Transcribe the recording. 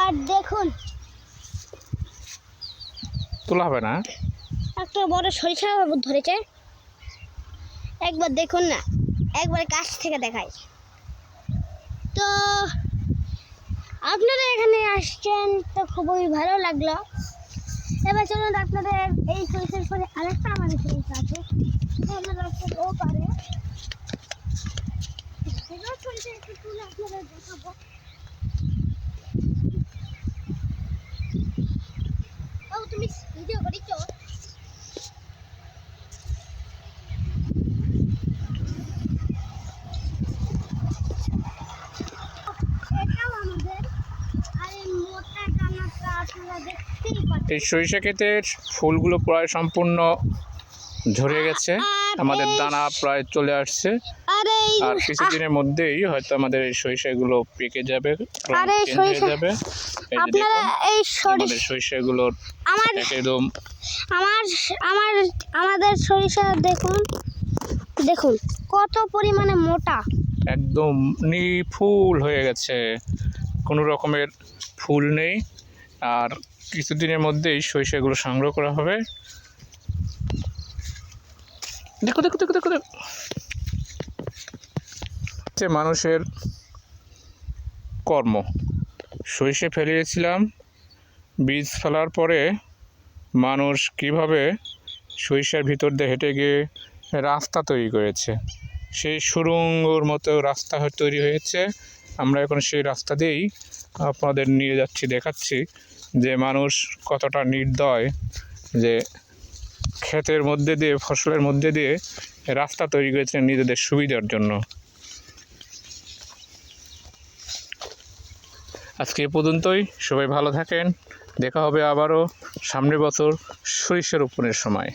আর দেখুন তোলা হবে না? একটা বড় সরিষা ধরেছে। একবার দেখুন না একবার কাছ থেকে দেখাই। তো আপনারা এখানে আসছেন তো খুবই ভালো লাগল। এবার চলুন আপনাদের এই সরিষার পরে আরেকটা আমাদের সরিষা আছে। আমরা ও পারে সরিষা একটু আপনাদের দেখাবো ও তুমি ভিডিও করিছো এটাও আমাদের আর এই মোটা দানাটা আপনারা দেখতেই পাচ্ছেন এই সরিষা ক্ষেতের ফুলগুলো প্রায় সম্পূর্ণ ঝরে গেছে। আমাদের দানা প্রায় চলে আসছে। আর কিছুদিনের মধ্যেই হয়তো আমাদের এই সরিষাগুলো পেকে যাবে এই হয়ে যাবে। আমাদের সরিষা সরিষাগুলোর একদম আমার আমার আমাদের সরিষা দেখুন দেখুন কত পরিমাণে মোটা। একদম নিফুল হয়ে গেছে। কোনো রকমের ফুল নেই। আর কিছুদিনের মধ্যেই সরিষাগুলো সংগ্রহ করা হবে। দেখো দেখো দেখো দেখো দেখো। মানুষের কর্ম। সরিষে ফেলিয়েছিলাম, বীজ ফেলার পরে মানুষ কীভাবে সরিষার ভিতর দিয়ে হেঁটে গিয়ে রাস্তা তৈরি করেছে? সেই সুড়ঙ্গর মতো রাস্তা তৈরি হয়েছে। আমরা এখন সেই রাস্তা দিয়েই আপনাদের নিয়ে যাচ্ছি, দেখাচ্ছি যে মানুষ কতটা নির্দয়, যে ক্ষেতের মধ্যে দিয়ে, ফসলের মধ্যে দিয়ে রাস্তা তৈরি করেছে নিজেদের সুবিধার জন্য। আজকে এ পর্যন্তই, সবাই ভালো থাকেন, দেখা হবে আবারও সামনের বছর সরিষা রোপণের সময়।